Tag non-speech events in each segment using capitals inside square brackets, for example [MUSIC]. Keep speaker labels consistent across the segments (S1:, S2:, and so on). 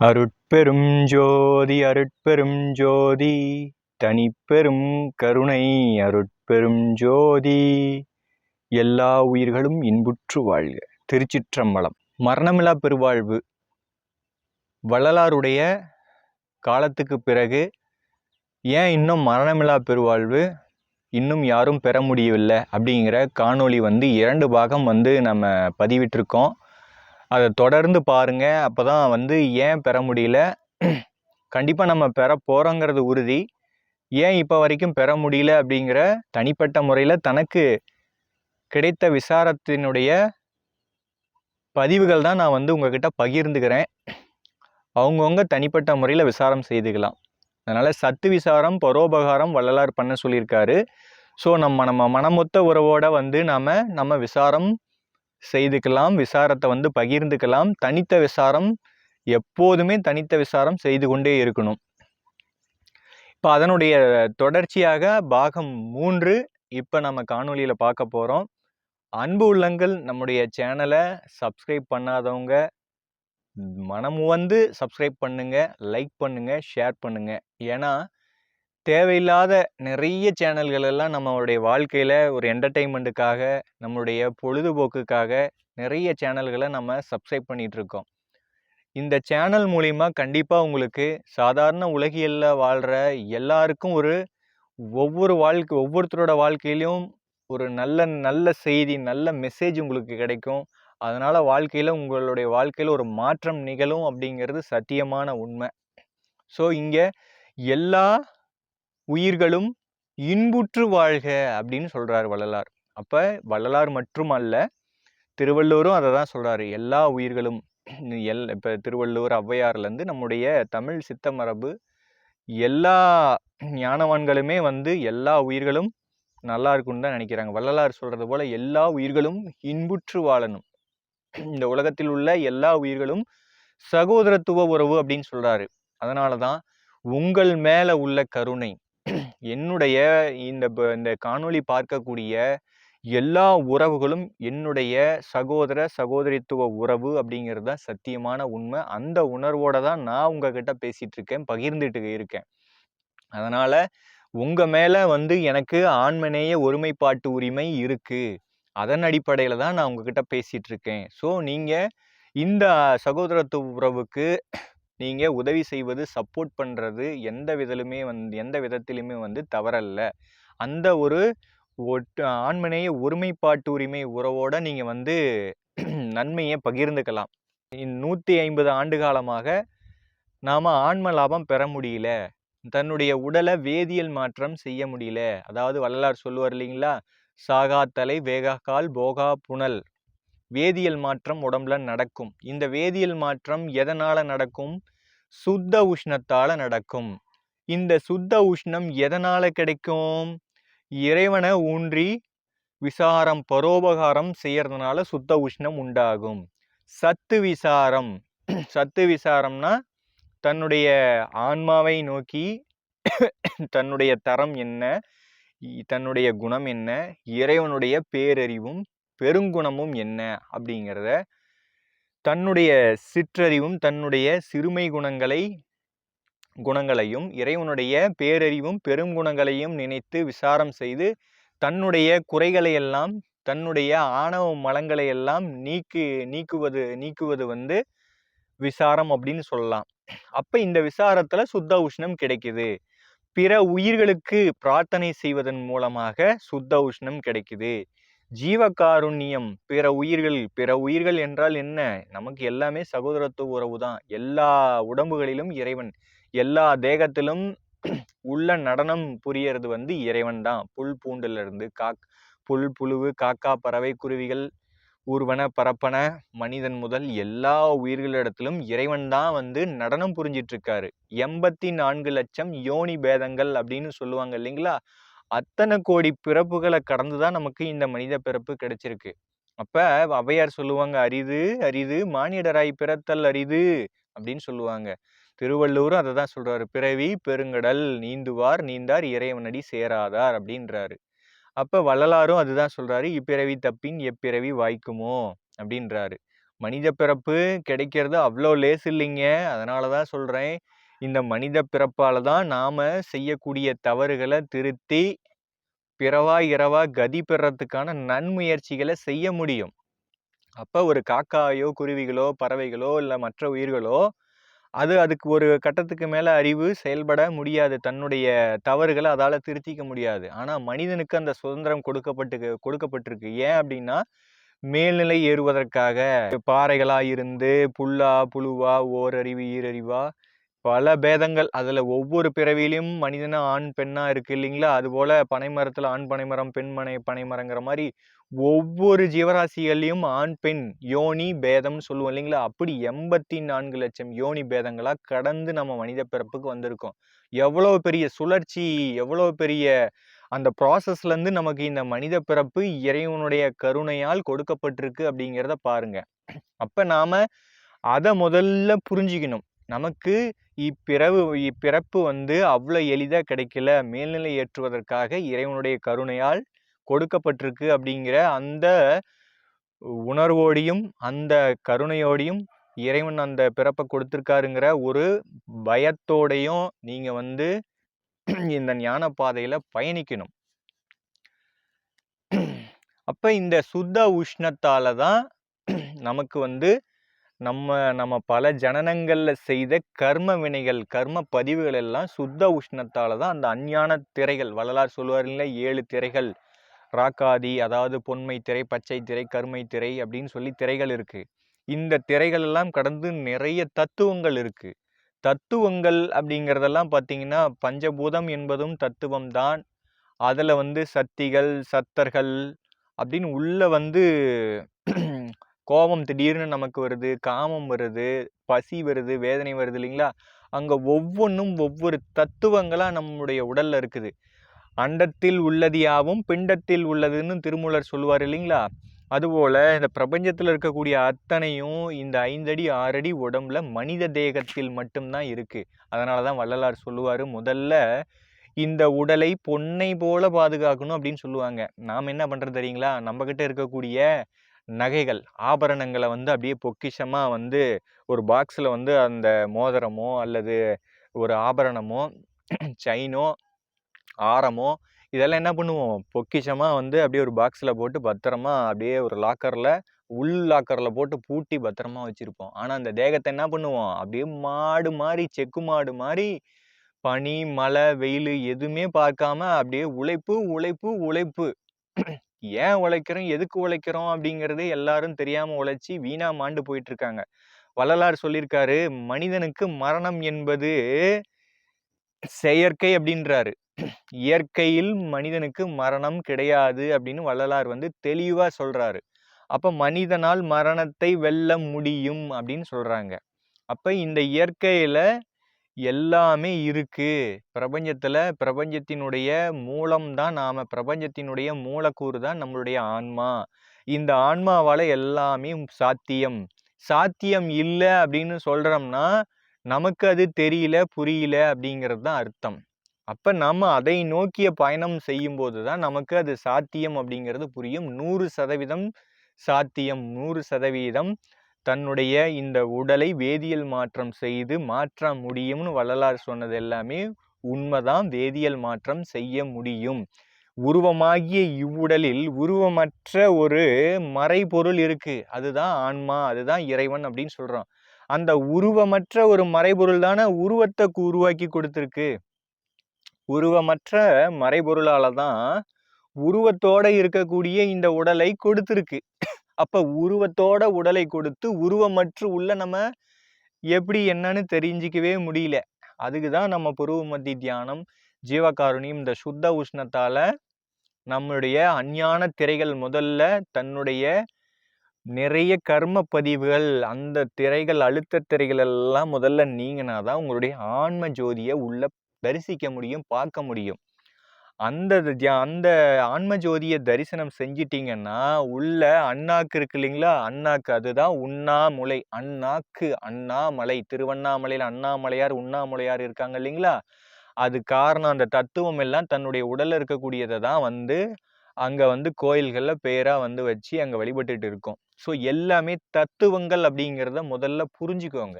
S1: அருட்பெரும் ஜோதி அருட்பெரும் ஜோதி தனிப்பெரும் கருணை அருட்பெரும் ஜோதி. எல்லா உயிர்களும் இன்புற்று வாழ்க. திருச்சிற்றம்பலம். மரணமில்லா பெருவாழ்வு. வள்ளலாருடைய காலத்துக்கு பிறகு ஏன் இன்னும் மரணமில்லா பெருவாழ்வு? இன்னும் யாரும் பெற முடியவில்லை அப்படிங்கிற காணொளி வந்து இரண்டு பாகம் வந்து நம்ம பதிவிட்டிருக்கோம். அதை தொடர்ந்து பாருங்கள் அப்போ தான் வந்து ஏன் பெற முடியல? கண்டிப்பாக நம்ம பெற போகிறோங்கிறது உறுதி. ஏன் இப்போ வரைக்கும் பெற முடியல அப்படிங்கிற தனிப்பட்ட முறையில் தனக்கு கிடைத்த விசாரத்தினுடைய பதிவுகள் தான் நான் வந்து உங்ககிட்ட பகிர்ந்துக்கிறேன். அவங்கவுங்க தனிப்பட்ட முறையில் விசாரம் செய்துக்கலாம். அதனால் சத்து விசாரம் பரோபகாரம் வள்ளலார் பண்ண சொல்லியிருக்காரு. ஸோ நம்ம நம்ம மனமொத்த உறவோடு வந்து நாம் நம்ம விசாரம் செய்துக்கலாம் விசாரத்தை வந்து பகிர்ந்துக்கலாம். தனித்த விசாரம் எப்போதுமே தனித்த விசாரம் செய்து கொண்டே இருக்கணும். இப்போ அதனுடைய தொடர்ச்சியாக பாகம் மூன்று இப்போ நம்ம காணொலியில் பார்க்க போகிறோம் அன்பு உள்ளங்கள் நம்முடைய சேனலை சப்ஸ்கிரைப் பண்ணாதவங்க மனமுவந்து சப்ஸ்கிரைப் பண்ணுங்கள் லைக் பண்ணுங்கள் ஷேர் பண்ணுங்கள் ஏன்னா தேவையில்லாத நிறைய சேனல்கள் எல்லாம் நம்மளுடைய வாழ்க்கையில் ஒரு என்டர்டெயின்மெண்ட்டுக்காக நம்மளுடைய பொழுதுபோக்குக்காக நிறைய சேனல்களை நம்ம சப்ஸ்கிரைப் பண்ணிகிட்ருக்கோம் இந்த சேனல் மூலிமா கண்டிப்பாக உங்களுக்கு சாதாரண உலகியலில் வாழ்கிற எல்லாருக்கும் ஒரு ஒவ்வொரு வாழ்க்கை ஒவ்வொருத்தரோட வாழ்க்கையிலையும் ஒரு நல்ல நல்ல செய்தி நல்ல மெசேஜ் உங்களுக்கு கிடைக்கும். அதனால் வாழ்க்கையில் உங்களுடைய வாழ்க்கையில் ஒரு மாற்றம் நிகழும் அப்படிங்கிறது சத்தியமான உண்மை. ஸோ இங்கே எல்லா உயிர்களும் இன்புற்று வாழ்க அப்படின்னு சொல்கிறார் வள்ளலார். அப்போ வள்ளலார் மட்டும் அல்ல திருவள்ளூரும் அதை தான் சொல்கிறாரு எல்லா உயிர்களும் எல் இப்போ திருவள்ளூர் ஔவையார்லேருந்து நம்முடைய தமிழ் சித்த மரபு எல்லா ஞானவான்களுமே வந்து எல்லா உயிர்களும் நல்லா இருக்குன்னு தான் நினைக்கிறாங்க. வள்ளலார் சொல்கிறது போல் எல்லா உயிர்களும் இன்புற்று வாழணும். இந்த உலகத்தில் உள்ள எல்லா உயிர்களும் சகோதரத்துவ உறவு அப்படின்னு சொல்கிறாரு அதனால தான் உங்கள் மேலே உள்ள கருணை என்னுடைய இந்த இந்த காணொளி பார்க்கக்கூடிய எல்லா உறவுகளும் என்னுடைய சகோதர சகோதரித்துவ உறவு அப்படிங்கிறது தான் சத்தியமான உண்மை. அந்த உணர்வோட தான் நான் உங்ககிட்ட பேசிகிட்டு இருக்கேன் பகிர்ந்துட்டு இருக்கேன். அதனால் உங்கள் மேலே வந்து எனக்கு ஆண்மனேய ஒருமைப்பாட்டு உரிமை இருக்குது அதன் அடிப்படையில் தான் நான் உங்ககிட்ட பேசிகிட்டு இருக்கேன். ஸோ நீங்கள் இந்த சகோதரத்துவ உறவுக்கு நீங்கள் உதவி செய்வது சப்போர்ட் பண்ணுறது எந்த விதலுமே வந்து எந்த விதத்திலுமே வந்து தவறல்ல. அந்த ஒரு ஒட்டு ஆண்மனைய ஒருமைப்பாட்டு உரிமை உறவோடு நீங்கள் வந்து [CLEARS THROAT] நன்மையை பகிர்ந்துக்கலாம். நூற்றி ஐம்பது ஆண்டு காலமாக நாம் ஆன்ம லாபம் பெற முடியல. தன்னுடைய உடலை வேதியியல் மாற்றம் செய்ய முடியல. அதாவது வள்ளலார் சொல்லுவார் இல்லைங்களா? சாகா தலை வேகாக்கால் போகா புனல். வேதியியல் மாற்றம் உடம்புல நடக்கும். இந்த வேதியியல் மாற்றம் எதனால் நடக்கும்? சுத்த உஷ்ணத்தால் நடக்கும். இந்த சுத்த உஷ்ணம் எதனால் கிடைக்கும்? இறைவனை ஊன்றி விசாரம் பரோபகாரம் செய்யறதுனால சுத்த உஷ்ணம் உண்டாகும். சத்து விசாரம். சத்து விசாரம்னா தன்னுடைய ஆன்மாவை நோக்கி தன்னுடைய தரம் என்ன? தன்னுடைய குணம் என்ன? இறைவனுடைய பேரறிவும் பெருங்குணமும் என்ன அப்படிங்கிறத தன்னுடைய சிற்றறிவும் தன்னுடைய சிறுமை குணங்களை குணங்களையும் இறைவனுடைய பேரறிவும் பெருங்குணங்களையும் நினைத்து விசாரம் செய்து தன்னுடைய குறைகளை எல்லாம் தன்னுடைய ஆணவ மலங்களை எல்லாம் நீக்கு நீக்குவது நீக்குவது வந்து விசாரம் அப்படின்னு சொல்லலாம். அப்போ இந்த விசாரத்தில் சுத்த உஷ்ணம் கிடைக்குது. பிற உயிர்களுக்கு பிரார்த்தனை செய்வதன் மூலமாக சுத்த உஷ்ணம் கிடைக்குது. ஜீவகாருண்யம் பிற உயிர்கள் பிற உயிர்கள் என்றால் என்ன? நமக்கு எல்லாமே சகோதரத்துவ உறவு தான் எல்லா உடம்புகளிலும் இறைவன். எல்லா தேகத்திலும் உள்ள நடனம் புரியறது வந்து இறைவன் தான் புல் பூண்டுல இருந்து காக் புல் புழுவு காக்கா பறவை குருவிகள் ஊர்வன பரப்பன மனிதன் முதல் எல்லா உயிர்களிடத்திலும் இறைவன் தான் வந்து நடனம் புரிஞ்சிட்டு இருக்காரு எண்பத்தி நான்கு லட்சம் யோனி பேதங்கள் அப்படின்னு சொல்லுவாங்க இல்லைங்களா? அத்தனை கோடி பிறப்புகளை கடந்து தான் நமக்கு இந்த மனித பிறப்பு கிடைச்சிருக்கு. அப்ப அவையார் சொல்லுவாங்க அரிது அரிது மானிடராய் பிறத்தல் அரிது அப்படின்னு சொல்லுவாங்க. திருவள்ளூரும் அதை தான் சொல்றாரு பிறவி பெருங்கடல் நீந்துவார் நீந்தார் இறைவனடி சேராதார் அப்படின்றாரு. அப்ப வள்ளலாரும் அதுதான் சொல்றாரு இப்பிறவி தப்பின் எப்பிறவி வாய்க்குமோ அப்படின்றாரு. மனித பிறப்பு கிடைக்கிறது அவ்வளோ லேஸ் இல்லைங்க அதனால தான் சொல்கிறேன் இந்த மனித பிறப்பால் தான் நாம் செய்யக்கூடிய தவறுகளை திருத்தி பிறவா இரவா கதி பெறத்துக்கான நன்முயற்சிகளை செய்ய முடியும். அப்போ ஒரு காக்காயோ குருவிகளோ பறவைகளோ இல்லை மற்ற உயிர்களோ அது அதுக்கு ஒரு கட்டத்துக்கு மேலே அறிவு செயல்பட முடியாது. தன்னுடைய தவறுகளை அதால் திருத்திக்க முடியாது. ஆனால் மனிதனுக்கு அந்த சுதந்திரம் கொடுக்கப்பட்டு கொடுக்கப்பட்டிருக்கு. ஏன் அப்படின்னா மேல்நிலை ஏறுவதற்காக பாறைகளாக இருந்து புல்லா புழுவா ஓரறிவு ஈரறிவா பல பேதங்கள். அதில் ஒவ்வொரு பிறவிலையும் மனிதனாக ஆண் பெண்ணாக இருக்குது இல்லைங்களா? அதுபோல் பனைமரத்தில் ஆண் பனைமரம் பெண் மனை பனைமரங்கிற மாதிரி ஒவ்வொரு ஜீவராசிகள்லையும் ஆண் பெண் யோனி பேதம்னு சொல்லுவோம் இல்லைங்களா? அப்படி எண்பத்தி நான்கு லட்சம் யோனி பேதங்களாக கடந்து நம்ம மனித பிறப்புக்கு வந்திருக்கோம். எவ்வளோ பெரிய சுழற்சி எவ்வளோ பெரிய அந்த ப்ராசஸ்லேருந்து நமக்கு இந்த மனித பிறப்பு இறைவனுடைய கருணையால் கொடுக்கப்பட்டிருக்கு அப்படிங்கிறத பாருங்கள் அப்போ நாம் அதை முதல்ல புரிஞ்சுக்கணும். நமக்கு இப்பிறவு இப்பிறப்பு வந்து அவ்வளோ எளிதாக கிடைக்கல. மேல்நிலை ஏற்றுவதற்காக இறைவனுடைய கருணையால் கொடுக்கப்பட்டிருக்கு அப்படிங்கிற அந்த உணர்வோடையும் அந்த கருணையோடையும் இறைவன் அந்த பிறப்பை கொடுத்துருக்காருங்கிற ஒரு பயத்தோடையும் நீங்கள் வந்து இந்த ஞான பாதையில் பயணிக்கணும். அப்போ இந்த சுத்த உஷ்ணத்தால் தான் நமக்கு வந்து நம்ம நம்ம பல ஜனனங்களில் செய்த கர்ம வினைகள் கர்ம பதிவுகள் எல்லாம் சுத்த உஷ்ணத்தால் தான் அந்த அஞ்ஞான திரைகள் வள்ளலார் சொல்லுவார் இல்லை ஏழு திரைகள் ராக்காதி அதாவது பொன்மை திரை பச்சை திரை கருமை திரை அப்படின்னு சொல்லி திரைகள் இருக்குது இந்த திரைகள் எல்லாம் கடந்து நிறைய தத்துவங்கள் இருக்குது தத்துவங்கள் அப்படிங்கிறதெல்லாம் பார்த்தீங்கன்னா பஞ்சபூதம் என்பதும் தத்துவம் தான். அதில் வந்து சக்திகள் சத்தர்கள் அப்படின்னு உள்ளே வந்து கோபம் திடீர்னு நமக்கு வருது காமம் வருது பசி வருது வேதனை வருது இல்லைங்களா? அங்கே ஒவ்வொன்றும் ஒவ்வொரு தத்துவங்களாக நம்முடைய உடலில் இருக்குது. அண்டத்தில் உள்ளது யாவும் பிண்டத்தில் உள்ளதுன்னு திருமூலர் சொல்லுவார் இல்லைங்களா? அதுபோல் இந்த பிரபஞ்சத்தில் இருக்கக்கூடிய அத்தனையும் இந்த ஐந்தடி ஆறடி உடம்புல மனித தேகத்தில் மட்டும்தான் இருக்குது அதனால தான் வள்ளலார் சொல்லுவார் முதல்ல இந்த உடலை பொன்னை போல பாதுகாக்கணும் அப்படின்னு சொல்லுவாங்க. நாம் என்ன பண்ணுறது தெரியுங்களா? நம்மக்கிட்ட இருக்கக்கூடிய நகைகள் ஆபரணங்களை வந்து அப்படியே பொக்கிஷமாக வந்து ஒரு பாக்ஸில் வந்து அந்த மோதிரமோ அல்லது ஒரு ஆபரணமோ செயினோ ஆரமோ இதெல்லாம் என்ன பண்ணுவோம்? பொக்கிஷமாக வந்து அப்படியே ஒரு பாக்ஸில் போட்டு பத்திரமா அப்படியே ஒரு லாக்கரில் உள் லாக்கரில் போட்டு பூட்டி பத்திரமா வச்சுருப்போம். ஆனால் அந்த தேகத்தை என்ன பண்ணுவோம்? அப்படியே மாடு மாதிரி செக்கு மாடு மாதிரி பனி மழை வெயில் எதுவுமே பார்க்காம அப்படியே உழைப்பு உழைப்பு உழைப்பு. ஏன் உழைக்கிறோம்? எதுக்கு உழைக்கிறோம்? அப்படிங்கிறது எல்லாரும் தெரியாம உழைச்சி வீணா மாண்டு போயிட்டு இருக்காங்க வள்ளலார் சொல்லியிருக்காரு மனிதனுக்கு மரணம் என்பது செயற்கை அப்படின்றாரு. இயற்கையில் மனிதனுக்கு மரணம் கிடையாது அப்படின்னு வள்ளலார் வந்து தெளிவா சொல்றாரு. அப்ப மனிதனால் மரணத்தை வெல்ல முடியும் அப்படின்னு சொல்றாங்க. அப்ப இந்த இயற்கையில எல்லாமே இருக்குது பிரபஞ்சத்தில் பிரபஞ்சத்தினுடைய மூலம் தான் பிரபஞ்சத்தினுடைய மூலக்கூறு தான் நம்மளுடைய ஆன்மா. இந்த ஆன்மாவால் எல்லாமே சாத்தியம். சாத்தியம் இல்லை அப்படின்னு சொல்கிறோம்னா நமக்கு அது தெரியல புரியல அப்படிங்கிறது தான் அர்த்தம். அப்போ நம்ம அதை நோக்கிய பயணம் செய்யும் போது தான் நமக்கு அது சாத்தியம் அப்படிங்கிறது புரியும். நூறு சதவீதம் சாத்தியம். நூறு சதவீதம் தன்னுடைய இந்த உடலை வேதியியல் மாற்றம் செய்து மாற்ற முடியும்னு வள்ளலார் சொன்னது எல்லாமே உண்மைதான். வேதியியல் மாற்றம் செய்ய முடியும். உருவமாகிய இவ்வுடலில் உருவமற்ற ஒரு மறைபொருள் இருக்கு. அதுதான் ஆன்மா அதுதான் இறைவன் அப்படின்னு சொல்றோம். அந்த உருவமற்ற ஒரு மறைபொருள் தானே உருவத்தை உருவாக்கி கொடுத்துருக்கு. உருவமற்ற மறைபொருளால தான் உருவத்தோட இருக்கக்கூடிய இந்த உடலை கொடுத்துருக்கு. அப்போ உருவத்தோட உடலை கொடுத்து உருவமற்று உள்ள நம்ம எப்படி என்னன்னு தெரிஞ்சிக்கவே முடியல. அதுக்கு தான் நம்ம புருவ மத்தி தியானம் ஜீவகாருணியம் இந்த சுத்த உஷ்ணத்தால் நம்முடைய அஞ்ஞான திரைகள் முதல்ல தன்னுடைய நிறைய கர்ம பதிவுகள் அந்த திரைகள் அழுத்த திரைகள் எல்லாம் முதல்ல நீங்கினாதான் உங்களுடைய ஆன்ம ஜோதியை உள்ள தரிசிக்க முடியும் பார்க்க முடியும். அந்த அந்த ஆன்ம ஜோதியை தரிசனம் செஞ்சிட்டிங்கன்னா உள்ள அண்ணாக்கு இருக்கு இல்லைங்களா? அண்ணாக்கு அதுதான் உண்ணாமுலை. அண்ணாக்கு அண்ணாமலை. திருவண்ணாமலையில் அண்ணாமலையார் உண்ணாமலையார் இருக்காங்க இல்லைங்களா? அது காரணம் அந்த தத்துவம் எல்லாம் தன்னுடைய உடலில் இருக்கக்கூடியதை தான் வந்து அங்கே வந்து கோயில்களில் பேராக வந்து வச்சு அங்கே வழிபட்டுட்டு இருக்கோம். ஸோ எல்லாமே தத்துவங்கள் அப்படிங்கிறத முதல்ல புரிஞ்சுக்கோங்க.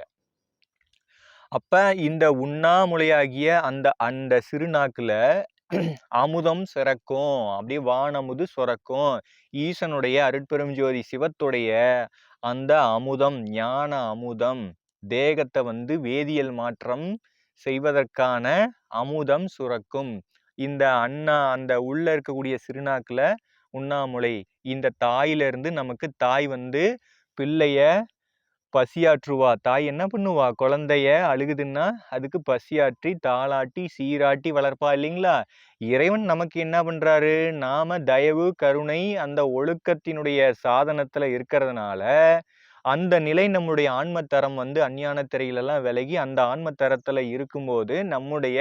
S1: அப்போ இந்த உண்ணாமுலையாகிய அந்த அந்த சிறுநாக்கில் அமுதம் சிறக்கும் அப்படியே வானமுது சுரக்கும். ஈசனுடைய அருட்பெரும் ஜோதி சிவத்துடைய அந்த அமுதம் ஞான அமுதம் தேகத்தை வந்து வேதியியல் மாற்றம் செய்வதற்கான அமுதம் சுரக்கும். இந்த அண்ணா அந்த உள்ள இருக்கக்கூடிய சிறுநாக்கில் உண்ணாமுலை இந்த தாயிலிருந்து நமக்கு தாய் வந்து பிள்ளைய பசியாற்றுவா. தாய் என்ன பண்ணுவா? குழந்தைய அழுகுதுன்னா அதுக்கு பசியாற்றி தாளாட்டி சீராட்டி வளர்ப்பா இல்லைங்களா? இறைவன் நமக்கு என்ன பண்ணுறாரு நாம தயவு கருணை அந்த ஒழுக்கத்தினுடைய சாதனத்தில் இருக்கிறதுனால அந்த நிலை நம்முடைய ஆன்மத்தரம் வந்து அஞ்ஞான திரையிலெல்லாம் விலகி அந்த ஆன்மத்தரத்தில் இருக்கும்போது நம்முடைய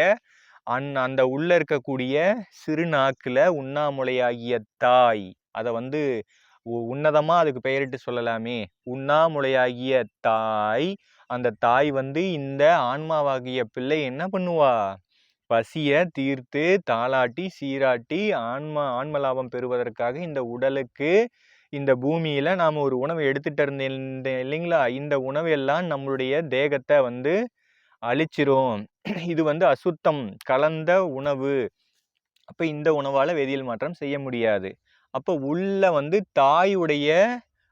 S1: அந் அந்த உள்ள இருக்கக்கூடிய சிறுநாக்கில் உண்ணாமுலையாகிய தாய் அதை வந்து உன்னதமாக அதுக்கு பெயரிட்டு சொல்லலாமே. உண்ணாமுலையாகிய தாய் அந்த தாய் வந்து இந்த ஆன்மாவாகிய பிள்ளை என்ன பண்ணுவா? பசியை தீர்த்து தாளாட்டி சீராட்டி ஆன்மா ஆன்ம லாபம் பெறுவதற்காக இந்த உடலுக்கு இந்த பூமியில் நாம் ஒரு உணவை எடுத்துகிட்டு இருந்தேன் இல்லைங்களா? இந்த உணவு எல்லாம் நம்மளுடைய தேகத்தை வந்து அழிச்சிரும். இது வந்து அசுத்தம் கலந்த உணவு. அப்போ இந்த உணவால் வேதியியல் மாற்றம் செய்ய முடியாது. அப்போ உள்ள வந்து தாயுடைய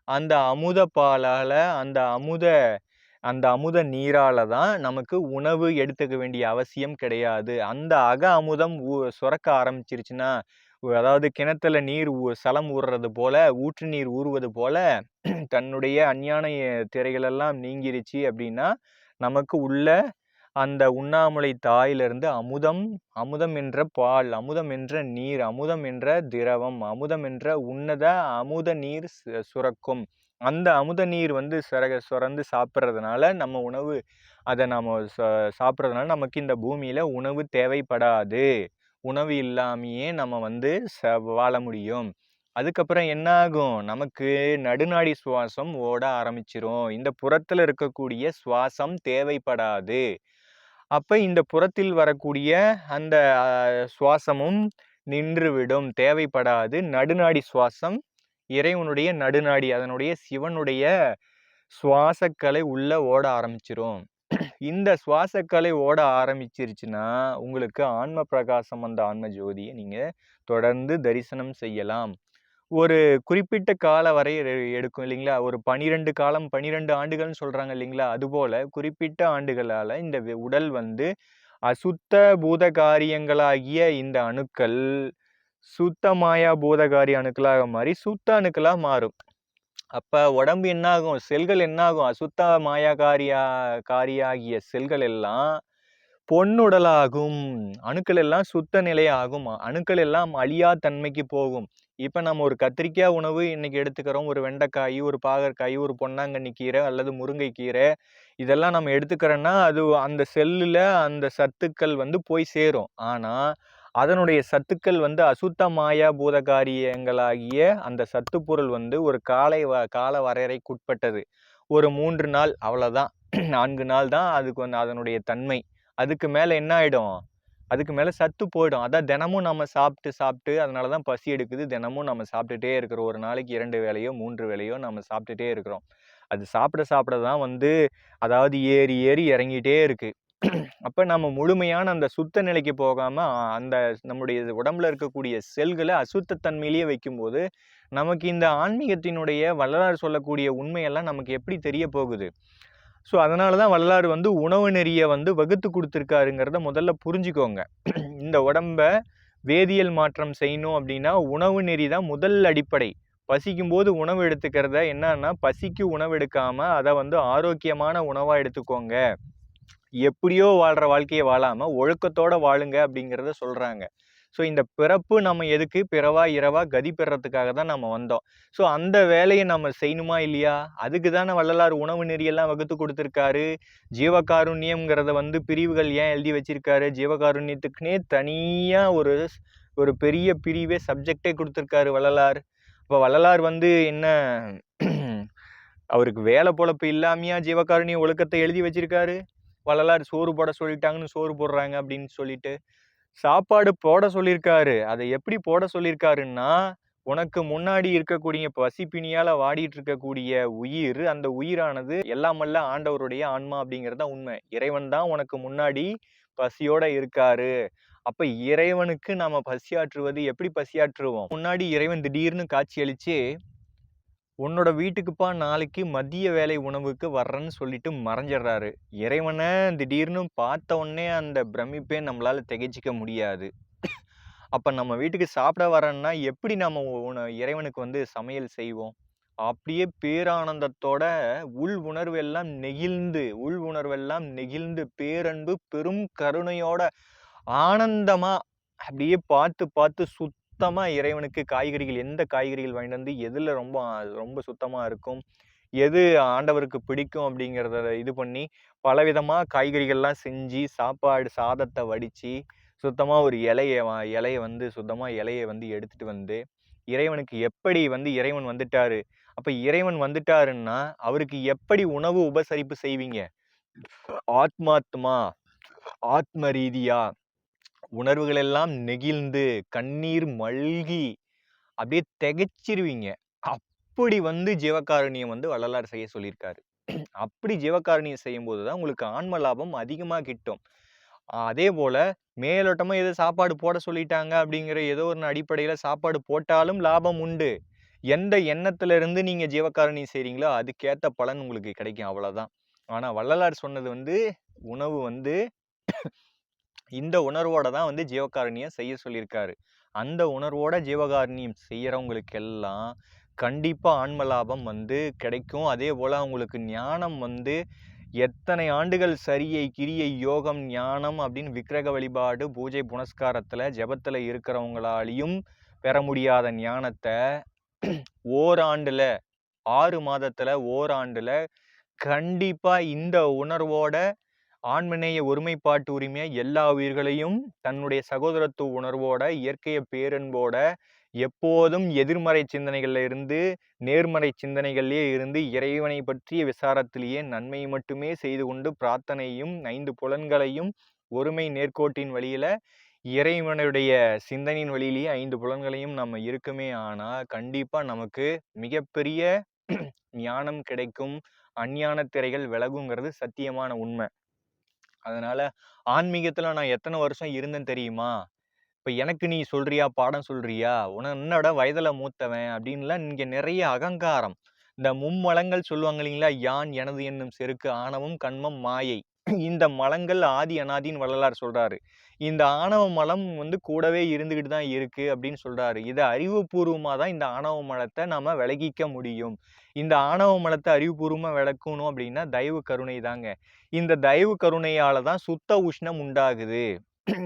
S1: அந்த அமுத பாலால் அந்த அமுத அந்த அமுத நீரால தான் நமக்கு உணவு எடுத்துக்க வேண்டிய அவசியம் கிடையாது. அந்த அக அமுதம் சுரக்க ஆரம்பிச்சிருச்சுன்னா அதாவது கிணத்துல நீர் சலம் ஊறுறது போல ஊற்று நீர் ஊறுவது போல தன்னுடைய அஞ்ஞான திரைகளெல்லாம் நீங்கிருச்சு அப்படின்னா நமக்கு உள்ள அந்த உண்ணாமுலை தாயிலிருந்து அமுதம் அமுதம் என்ற பால் அமுதம் என்ற நீர் அமுதம் என்ற திரவம் அமுதம் என்ற உன்னத அமுத நீர் சுரக்கும். அந்த அமுத நீர் வந்து சுரக சுரந்து சாப்பிட்றதுனால நம்ம உணவு அதை நம்ம சாப்பிட்றதுனால நமக்கு இந்த பூமியில் உணவு தேவைப்படாது. உணவு இல்லாமையே நம்ம வந்து ச வாழ முடியும். அதுக்கப்புறம் என்ன ஆகும் நமக்கு நடுநாடி சுவாசம் ஓட ஆரம்பிச்சிரும். இந்த புறத்தில் இருக்கக்கூடிய சுவாசம் தேவைப்படாது. அப்போ இந்த புறத்தில் வரக்கூடிய அந்த சுவாசமும் நின்றுவிடும். தேவைப்படாது. நடுநாடி சுவாசம் இறைவனுடைய நடுநாடி அதனுடைய சிவனுடைய சுவாசக்கலை உள்ளே ஓட ஆரம்பிச்சிரும். இந்த சுவாசக்கலை ஓட ஆரம்பிச்சிருச்சுன்னா உங்களுக்கு ஆன்ம பிரகாசம் அந்த ஆன்ம ஜோதியை நீங்கள் தொடர்ந்து தரிசனம் செய்யலாம். ஒரு குறிப்பிட்ட கால வரை எடுக்கும் இல்லைங்களா? ஒரு பனிரெண்டு காலம் பனிரெண்டு ஆண்டுகள்னு சொல்கிறாங்க இல்லைங்களா? அதுபோல் குறிப்பிட்ட ஆண்டுகளால் இந்த உடல் வந்து அசுத்த பூதகாரியங்களாகிய இந்த அணுக்கள் சுத்தமாயா பூதகாரி அணுக்களாக மாறி சுத்த அணுக்களாக மாறும். அப்போ உடம்பு என்னாகும்? செல்கள் என்னாகும்? அசுத்த மாயா காரியா காரியாகிய செல்கள் எல்லாம் பொன்னுடலாகும். அணுக்கள் எல்லாம் சுத்த நிலையாகும். அணுக்கள் எல்லாம் அழியா தன்மைக்கு போகும். இப்போ நம்ம ஒரு கத்திரிக்காய் உணவு இன்னைக்கு எடுத்துக்கிறோம். ஒரு வெண்டைக்காய் ஒரு பாகற்காய் ஒரு பொன்னாங்கண்ணி கீரை அல்லது முருங்கைக்கீரை இதெல்லாம் நம்ம எடுத்துக்கிறோன்னா அது அந்த செல்லில் அந்த சத்துக்கள் வந்து போய் சேரும். ஆனால் அதனுடைய சத்துக்கள் வந்து அசுத்த மாயா பூதகாரியங்களாகிய அந்த சத்து பொருள் வந்து ஒரு காலை வ கால வரையறைக்குட்பட்டது. ஒரு மூன்று நாள் அவ்வளோதான் நான்கு நாள் தான் அதுக்கு வந்து அதனுடைய தன்மை. அதுக்கு மேலே என்ன ஆகிடும் அதுக்கு மேலே சத்து போயிடும். அதான் தினமும் நம்ம சாப்பிட்டு சாப்பிட்டு அதனால தான் பசி எடுக்குது. தினமும் நம்ம சாப்பிட்டுட்டே இருக்கிறோம். ஒரு நாளைக்கு இரண்டு வேலையோ மூன்று வேலையோ நம்ம சாப்பிட்டுட்டே இருக்கிறோம். அது சாப்பிட சாப்பிட தான் வந்து அதாவது ஏறி ஏறி இறங்கிட்டே இருக்குது அப்போ நம்ம முழுமையான அந்த சுத்த நிலைக்கு போகாமல் அந்த நம்முடைய உடம்புல இருக்கக்கூடிய செல்களை அசுத்தத்தன்மையிலேயே வைக்கும்போது நமக்கு இந்த ஆன்மீகத்தினுடைய வரலாறு சொல்லக்கூடிய உண்மையெல்லாம் நமக்கு எப்படி தெரிய போகுது? ஸோ அதனால தான் வள்ளலார் வந்து உணவு நெறியை வந்து வகுத்து கொடுத்துருக்காருங்கிறத முதல்ல புரிஞ்சுக்கோங்க. இந்த உடம்ப வேதியியல் மாற்றம் செய்யணும் அப்படின்னா உணவு நெறி தான் முதல் அடிப்படை. பசிக்கும் போது உணவு எடுத்துக்கிறத என்னன்னா பசிக்கு உணவு எடுக்காமல் அதை வந்து ஆரோக்கியமான உணவாக எடுத்துக்கோங்க. எப்படியோ வாழ்கிற வாழ்க்கையை வாழாமல் ஒழுக்கத்தோடு வாழுங்க அப்படிங்கிறத சொல்கிறாங்க ஸோ இந்த பிறப்பு நம்ம எதுக்கு? பிறவா இரவா கதி பெறத்துக்காக தான் நம்ம வந்தோம். ஸோ அந்த வேலையை நம்ம செய்யணுமா இல்லையா? அதுக்கு தானே வள்ளலார் உணவு நெறியெல்லாம் வகுத்து கொடுத்துருக்காரு. ஜீவகாருண்யம்ங்கிறத வந்து பிரிவுகள் ஏன் எழுதி வச்சிருக்காரு? ஜீவகாருண்யத்துக்குனே தனியாக ஒரு ஒரு பெரிய பிரிவே சப்ஜெக்டே கொடுத்துருக்காரு வள்ளலார். இப்போ வள்ளலார் வந்து என்ன அவருக்கு வேலை பொழப்பு இல்லாமையா ஜீவகாருண்ய ஒழுக்கத்தை எழுதி வச்சிருக்காரு? வள்ளலார் சோறு போட சொல்லிட்டாங்கன்னு சோறு போடுறாங்க அப்படின்னு சொல்லிட்டு. சாப்பாடு போட சொல்லியிருக்காரு அதை எப்படி போட சொல்லியிருக்காருன்னா உனக்கு முன்னாடி இருக்கக்கூடிய பசிப்பினியால வாடிட்டு இருக்கக்கூடிய உயிர் அந்த உயிரானது எல்லாமல்ல ஆண்டவருடைய ஆன்மா அப்படிங்கிறது தான் உண்மை. இறைவன் தான் உனக்கு முன்னாடி பசியோட இருக்காரு. அப்ப இறைவனுக்கு நாம பசியாற்றுவது எப்படி பசியாற்றுவோம்? முன்னாடி இறைவன் திடீர்னு காட்சி அளிச்சு உன்னோட வீட்டுக்குப்பா நாளைக்கு மதிய வேலை உணவுக்கு வர்றேன்னு சொல்லிட்டு மறைஞ்சிடுறாரு இறைவனை திடீர்னு பார்த்த உடனே அந்த பிரமிப்பே நம்மளால் திகைச்சிக்க முடியாது. அப்போ நம்ம வீட்டுக்கு சாப்பிட வரேன்னா எப்படி நம்ம உண இறைவனுக்கு வந்து சமையல் செய்வோம்? அப்படியே பேரானந்தத்தோட உள் உணர்வெல்லாம் நெகிழ்ந்து உள் உணர்வெல்லாம் நெகிழ்ந்து பேரன்பு பெரும் கருணையோட ஆனந்தமா அப்படியே பார்த்து பார்த்து சுத்தமாக இறைவனுக்கு காய்கறிகள் எந்த காய்கறிகள் வாங்கிட்டு வந்து எதில் ரொம்ப ரொம்ப சுத்தமாக இருக்கும் எது ஆண்டவருக்கு பிடிக்கும் அப்படிங்கிறத இது பண்ணி பலவிதமாக காய்கறிகள்லாம் செஞ்சு சாப்பாடு சாதத்தை வடித்து சுத்தமாக ஒரு இலையை வா இலையை வந்து சுத்தமாக இலையை வந்து எடுத்துகிட்டு வந்து இறைவனுக்கு எப்படி வந்து இறைவன் வந்துட்டாரு? அப்போ இறைவன் வந்துட்டாருன்னா அவருக்கு எப்படி உணவு உபசரிப்பு செய்வீங்க? ஆத்மாத்மா ஆத்ம ரீதியா உணர்வுகள் எல்லாம் நெகிழ்ந்து கண்ணீர் மல்கி அப்படியே திகைச்சிருவீங்க. அப்படி வந்து ஜீவகாருண்யம் வந்து வள்ளலார் செய்ய சொல்லியிருக்காரு. அப்படி ஜீவகாருண்யம் செய்யும்போது தான் உங்களுக்கு ஆன்ம லாபம் அதிகமாக கிட்டும். அதே போல மேலோட்டமாக ஏதோ சாப்பாடு போட சொல்லிட்டாங்க அப்படிங்கிற ஏதோ ஒரு அடிப்படையில் சாப்பாடு போட்டாலும் லாபம் உண்டு. எந்த எண்ணத்துல இருந்து நீங்க செய்கிறீங்களோ அதுக்கேற்ற பலன் உங்களுக்கு கிடைக்கும் அவ்வளோதான் ஆனால் வள்ளலார் சொன்னது வந்து உணவு வந்து இந்த உணர்வோட தான் வந்து ஜீவகாருண்யம் செய்ய சொல்லியிருக்காரு. அந்த உணர்வோட ஜீவகாருண்யம் செய்கிறவங்களுக்கெல்லாம் கண்டிப்பாக ஆன்ம லாபம் வந்து கிடைக்கும். அதே போல் அவங்களுக்கு ஞானம் வந்து எத்தனை ஆண்டுகள் சரியை கிரியை யோகம் ஞானம் அப்படின்னு விக்கிரக வழிபாடு பூஜை புனஸ்காரத்தில் ஜபத்தில் இருக்கிறவங்களாலையும் பெற முடியாத ஞானத்தை ஓராண்டில் ஆறு மாதத்தில் ஓராண்டில் கண்டிப்பாக இந்த உணர்வோட ஆண்மநேய ஒருமைப்பாட்டு உரிமையை எல்லா உயிர்களையும் தன்னுடைய சகோதரத்துவ உணர்வோட இயற்கைய பேரன்போட எப்போதும் எதிர்மறை சிந்தனைகள்ல இருந்து நேர்மறை சிந்தனைகளிலே இருந்து இறைவனை பற்றிய விசாரத்திலேயே நன்மை மட்டுமே செய்து கொண்டு பிரார்த்தனையும் ஐந்து புலன்களையும் ஒருமை நேர்கோட்டின் வழியில இறைவனுடைய சிந்தனையின் வழியிலேயே ஐந்து புலன்களையும் நம்ம இருக்குமே ஆனா கண்டிப்பா நமக்கு மிகப்பெரிய ஞானம் கிடைக்கும் அஞ்ஞான திரைகள் விலகுங்கிறது சத்தியமான உண்மை. அதனால ஆன்மீகத்துல நான் எத்தனை வருஷம் இருந்தேன் தெரியுமா? இப்போ எனக்கு நீ சொல்றியா? பாடம் சொல்றியா? உன என்னோட வயதில் மூத்தவன் அப்படின்லாம் இங்கே நிறைய அகங்காரம். இந்த மும்மலங்கள் சொல்லுவாங்க இல்லைங்களா? யான் எனது என்னும் செருக்கு ஆணவம் கண்மம் மாயை. இந்த மலங்கள் ஆதி அனாதின்னு வள்ளலார் சொல்கிறாரு இந்த ஆணவ மலம் வந்து கூடவே இருந்துக்கிட்டு தான் இருக்குது அப்படின்னு சொல்கிறாரு இதை அறிவுபூர்வமாக தான் இந்த ஆணவ மலத்தை நம்ம விளக்கிக்க முடியும். இந்த ஆணவ மலத்தை அறிவுபூர்வமாக விளக்கணும் அப்படின்னா தயவு கருணை தாங்க. இந்த தயவு கருணையால் தான் சுத்த உஷ்ணம் உண்டாகுது.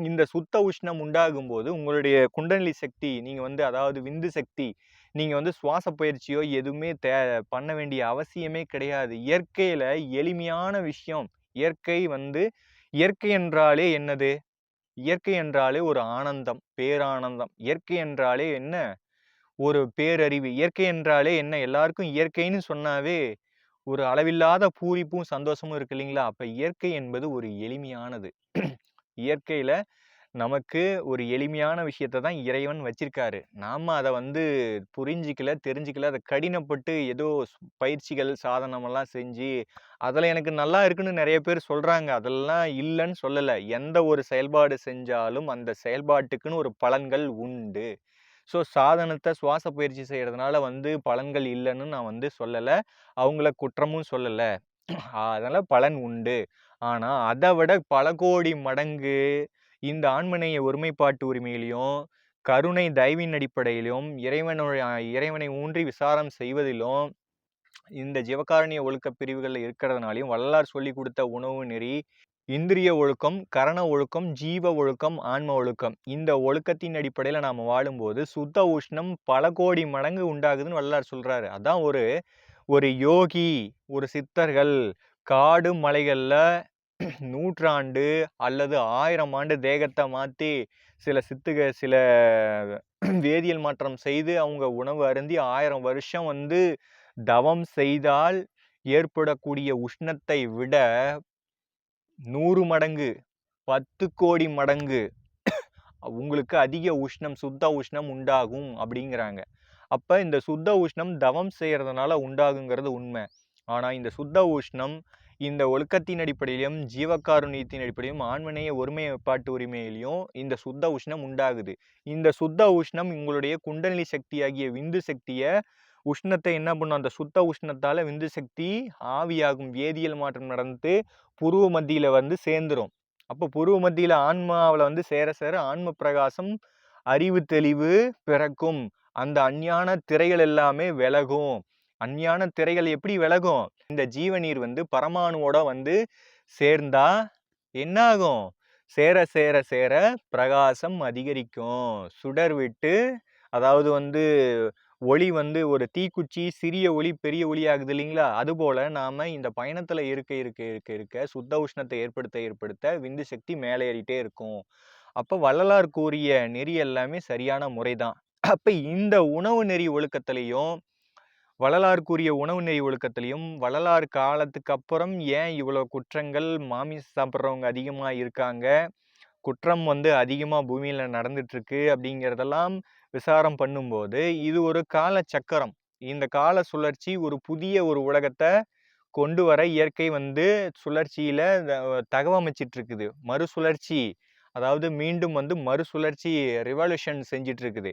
S1: இந்த சுத்த உஷ்ணம் உண்டாகும் போது உங்களுடைய குண்டலி சக்தி நீங்கள் வந்து அதாவது விந்து சக்தி நீங்கள் வந்து சுவாச பயிற்சியோ எதுவுமே தே பண்ண வேண்டிய அவசியமே கிடையாது. இயற்கையில் எளிமையான விஷயம் இயற்கை வந்து இயற்கை என்றாலே என்னது? இயற்கை என்றாலே ஒரு ஆனந்தம் பேரானந்தம். இயற்கை என்றாலே என்ன? ஒரு பேரறிவு. இயற்கை என்றாலே என்ன? எல்லாருக்கும் இயற்கைன்னு சொன்னாவே ஒரு அளவில்லாத பூரிப்பும் சந்தோஷமும் இருக்கு இல்லைங்களா? அப்போ இயற்கை என்பது ஒரு எளிமையானது. இயற்கையில் நமக்கு ஒரு எளிமையான விஷயத்தை தான் இறைவன் வச்சிருக்காரு. நாம் அதை வந்து புரிஞ்சிக்கல தெரிஞ்சிக்கல அதை கடினப்பட்டு ஏதோ பயிற்சிகள் சாதனமெல்லாம் செஞ்சு அதில் எனக்கு நல்லா இருக்குன்னு நிறைய பேர் சொல்கிறாங்க அதெல்லாம் இல்லைன்னு சொல்லலை. எந்த ஒரு செயல்பாடு செஞ்சாலும் அந்த செயல்பாட்டுக்குன்னு ஒரு பலன்கள் உண்டு. ஸோ சாதனத்தை சுவாச பயிற்சி செய்கிறதுனால வந்து பலன்கள் இல்லைன்னு நான் வந்து சொல்லலை. அவங்கள குற்றமும் சொல்லலை. அதனால் பலன் உண்டு. ஆனால் அதை விட பல கோடி மடங்கு இந்த ஆண்மனைய ஒருமைப்பாட்டு உரிமையிலையும் கருணை தயவின் அடிப்படையிலும் இறைவனுடைய இறைவனை ஊன்றி விசாரம் செய்வதிலும் இந்த ஜீவகாரணிய ஒழுக்க பிரிவுகளில் இருக்கிறதுனாலையும் வள்ளலார் சொல்லி கொடுத்த உணவு நெறி இந்திரிய ஒழுக்கம் கரண ஒழுக்கம் ஜீவ ஒழுக்கம் ஆன்ம ஒழுக்கம். இந்த ஒழுக்கத்தின் அடிப்படையில் நாம் வாழும்போது சுத்த உஷ்ணம் பல கோடி மடங்கு உண்டாகுதுன்னு வள்ளலார் சொல்கிறாரு அதான் ஒரு ஒரு யோகி ஒரு சித்தர்கள் காடு மலைகளில் நூற்றாண்டு அல்லது ஆயிரம் ஆண்டு தேகத்தை மாற்றி சில சித்துக சில வேதியியல் மாற்றம் செய்து அவங்க உணவு அருந்தி ஆயிரம் வருஷம் வந்து தவம் செய்தால் ஏற்படக்கூடிய உஷ்ணத்தை விட நூறு மடங்கு பத்து கோடி மடங்கு உங்களுக்கு அதிக உஷ்ணம் சுத்த உஷ்ணம் உண்டாகும் அப்படிங்கிறாங்க. அப்போ இந்த சுத்த உஷ்ணம் தவம் செய்கிறதுனால உண்டாகுங்கிறது உண்மை. ஆனால் இந்த சுத்த உஷ்ணம் இந்த ஒழுக்கத்தின் அடிப்படையிலும் ஜீவக்காருண்யத்தின் அடிப்படையிலும் ஆண்மனைய ஒருமைப்பாட்டு உரிமையிலையும் இந்த சுத்த உஷ்ணம் உண்டாகுது. இந்த சுத்த உஷ்ணம் உங்களுடைய குண்டலினி சக்தியாகிய விந்து சக்தியை உஷ்ணத்தை என்ன பண்ணும்? அந்த சுத்த உஷ்ணத்தால் விந்து சக்தி ஆவியாகும் வேதியியல் மாற்றம் நடந்து புருவ மத்தியில் வந்து சேர்ந்துரும். அப்போ புருவ மத்தியில் ஆன்மாவில் வந்து சேர சேர ஆன்ம பிரகாசம் அறிவு தெளிவு பிறக்கும். அந்த அஞ்ஞான திரைகள் எல்லாமே விலகும். அந்நியான திரைகள் எப்படி விலகும்? இந்த ஜீவநீர் வந்து பரமாணுவோட வந்து சேர்ந்தா என்ன ஆகும் சேர சேர சேர பிரகாசம் அதிகரிக்கும். சுடர் விட்டு அதாவது வந்து ஒளி வந்து ஒரு தீக்குச்சி சிறிய ஒளி பெரிய ஒளி ஆகுது இல்லைங்களா? அதுபோல் நாம் இந்த பயணத்தில் இருக்க இருக்க இருக்க இருக்க சுத்த உஷ்ணத்தை ஏற்படுத்த ஏற்படுத்த விந்து சக்தி மேலே ஏறிட்டே இருக்கும். அப்போ வள்ளலார் கூறிய நெறி எல்லாமே சரியான முறை தான் அப்போ இந்த உணவு நெறி ஒழுக்கத்திலையும் வள்ளலார் கூறிய உணவு நெறி ஒழுக்கத்திலையும் வள்ளலார் காலத்துக்கு அப்புறம் ஏன் இவ்வளோ குற்றங்கள் மாமிசம் சாப்பிட்றவங்க அதிகமாக இருக்காங்க குற்றம் வந்து அதிகமாக பூமியில் நடந்துட்டுருக்கு அப்படிங்கிறதெல்லாம் விசாரம் பண்ணும்போது இது ஒரு கால சக்கரம். இந்த கால சுழற்சி ஒரு புதிய ஒரு உலகத்தை கொண்டு வர இயற்கை வந்து சுழற்சியில் தகவமைச்சிட்ருக்குது மறுசுழற்சி அதாவது மீண்டும் வந்து மறுசுழற்சி ரிவல்யூஷன் செஞ்சிட்ருக்குது. இருக்குது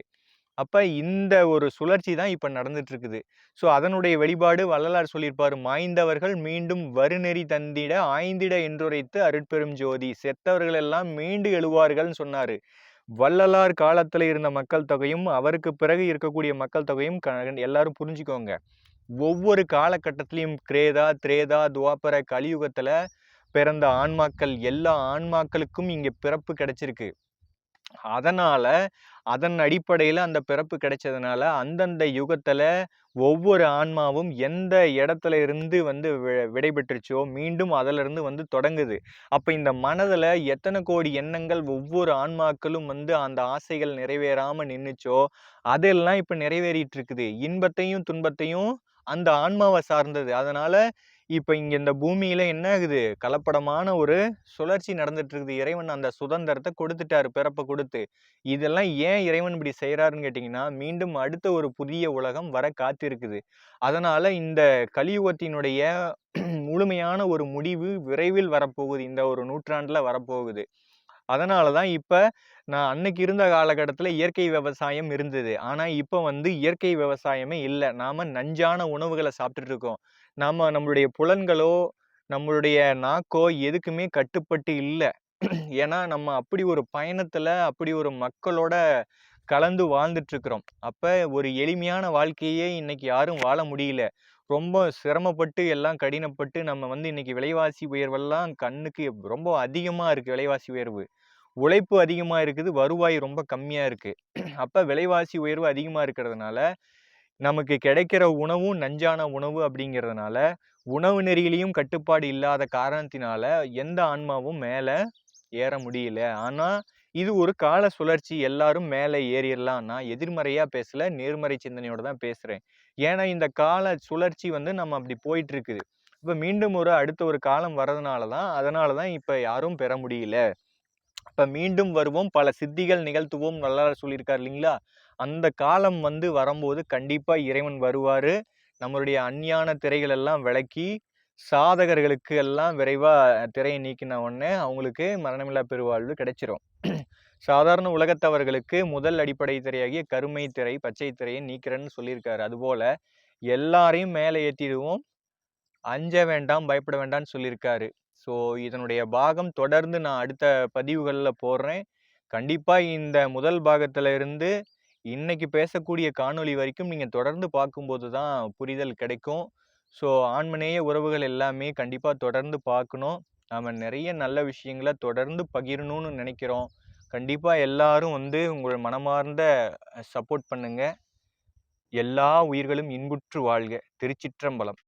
S1: அப்போ இந்த ஒரு சுழற்சி தான் இப்போ நடந்துட்டு இருக்குது ஸோ அதனுடைய வெளிப்பாடு வள்ளலார் சொல்லியிருப்பார் மாய்ந்தவர்கள் மீண்டும் வருநெறி தந்திட ஆய்ந்திட என்றுரைத்து அருட்பெரும் ஜோதி செத்தவர்கள் எல்லாம் மீண்டு எழுவார்கள்னு சொன்னார். வள்ளலார் காலத்தில் இருந்த மக்கள் தொகையும் அவருக்கு பிறகு இருக்கக்கூடிய மக்கள் தொகையும் எல்லாரும் புரிஞ்சுக்கோங்க. ஒவ்வொரு காலகட்டத்திலையும் கிரேதா திரேதா துவாபர கலியுகத்தில் பிறந்த ஆன்மாக்கள் எல்லா ஆன்மாக்களுக்கும் இங்கே பிறப்பு கிடைச்சிருக்கு. அதனால் அதன் அடிப்படையில் அந்த பிறப்பு கிடைச்சதுனால அந்தந்த யுகத்தில் ஒவ்வொரு ஆன்மாவும் எந்த இடத்துல இருந்து வந்து விடைபெற்றுச்சோ மீண்டும் அதிலிருந்து வந்து தொடங்குது. அப்போ இந்த மனதில் எத்தனை கோடி எண்ணங்கள் ஒவ்வொரு ஆன்மாக்களும் வந்து அந்த ஆசைகள் நிறைவேறாமல் நின்றுச்சோ அதெல்லாம் இப்போ நிறைவேறிட்டு இருக்குது. இன்பத்தையும் துன்பத்தையும் அந்த ஆன்மாவை சார்ந்தது. அதனால இப்போ இங்கே இந்த பூமியில் என்ன ஆகுது? கலப்படமான ஒரு சுழற்சி நடந்துட்டு இருக்குது இறைவன் அந்த சுதந்திரத்தை கொடுத்துட்டாரு பிறப்பை கொடுத்து. இதெல்லாம் ஏன் இறைவன் இப்படி செய்கிறாருன்னு கேட்டிங்கன்னா மீண்டும் அடுத்த ஒரு புதிய உலகம் வர காத்திருக்குது. அதனால் இந்த கலியுகத்தினுடைய [CLEARS THROAT] முழுமையான ஒரு முடிவு விரைவில் வரப்போகுது. இந்த ஒரு நூற்றாண்டில் வரப்போகுது. அதனால தான் இப்போ நான் அன்னைக்கு இருந்த காலகட்டத்தில் இயற்கை விவசாயம் இருந்தது. ஆனால் இப்போ வந்து இயற்கை விவசாயமே இல்லை. நாம் நஞ்சான உணவுகளை சாப்பிட்டுட்டு இருக்கோம். நாம் நம்மளுடைய புலன்களோ நம்மளுடைய நாக்கோ எதுக்குமே கட்டுப்பட்டு இல்லை. ஏன்னா நம்ம அப்படி ஒரு பயணத்தில் அப்படி ஒரு மக்களோட கலந்து வாழ்ந்துட்டுருக்குறோம் அப்போ ஒரு எளிமையான வாழ்க்கையே இன்றைக்கி யாரும் வாழ முடியல. ரொம்ப சிரமப்பட்டு எல்லாம் கடினப்பட்டு நம்ம வந்து இன்னைக்கு விலைவாசி உயர்வெல்லாம் கண்ணுக்கு ரொம்ப அதிகமாக இருக்குது விலைவாசி உயர்வு. உழைப்பு அதிகமாக இருக்குது வருவாய் ரொம்ப கம்மியாக இருக்குது அப்போ விலைவாசி உயர்வு அதிகமாக இருக்கிறதுனால நமக்கு கிடைக்கிற உணவும் நஞ்சான உணவு அப்படிங்கிறதுனால உணவு நெறியிலையும் கட்டுப்பாடு இல்லாத காரணத்தினால எந்த ஆன்மாவும் மேலே ஏற முடியல. ஆனால் இது ஒரு கால சுழற்சி. எல்லாரும் மேலே ஏறிடலாம் நான் எதிர்மறையாக பேசல நேர்மறை சிந்தனையோடு தான் பேசுகிறேன் ஏன்னா இந்த கால சுழற்சி வந்து நம்ம அப்படி போயிட்டு இருக்குது இப்போ மீண்டும் ஒரு அடுத்த ஒரு காலம் வர்றதுனால தான் அதனால தான் இப்போ யாரும் பெற முடியல. இப்போ மீண்டும் வருவோம். பல சித்திகள் நிகழ்த்துவோம். நல்லா சொல்லியிருக்காரு இல்லைங்களா? அந்த காலம் வந்து வரும்போது கண்டிப்பாக இறைவன் வருவார். நம்மளுடைய அஞ்ஞான திரைகள் எல்லாம் விளக்கி சாதகர்களுக்கு எல்லாம் விரைவாக திரையை நீக்கின உடனே அவங்களுக்கு மரணமில்லா பெருவாழ்வு கிடைச்சிரும். சாதாரண உலகத்தவர்களுக்கு முதல் அடிப்படை திரையாகிய கருமை திரை பச்சை திரையை நீக்கிறேன்னு சொல்லியிருக்காரு. அதுபோல் எல்லாரையும் மேலே ஏற்றிடுவோம் அஞ்ச வேண்டாம் பயப்பட வேண்டாம்னு சொல்லியிருக்காரு. ஸோ இதனுடைய பாகம் தொடர்ந்து நான் அடுத்த பதிவுகளில் போடுறேன். கண்டிப்பாக இந்த முதல் பாகத்தில் இருந்து இன்னைக்கு பேசக்கூடிய காணொளி வரைக்கும் நீங்கள் தொடர்ந்து பார்க்கும்போது தான் புரிதல் கிடைக்கும். ஸோ ஆண்மனேய உறவுகள் எல்லாமே கண்டிப்பாக தொடர்ந்து பார்க்கணும். நாம் நிறைய நல்ல விஷயங்களை தொடர்ந்து பகிரணும்னு நினைக்கிறோம். கண்டிப்பாக எல்லாரும் வந்து உங்கள் மனமார்ந்த சப்போர்ட் பண்ணுங்கள் எல்லா உயிர்களும் இன்புற்று வாழ்க. திருச்சிற்றம்பலம்.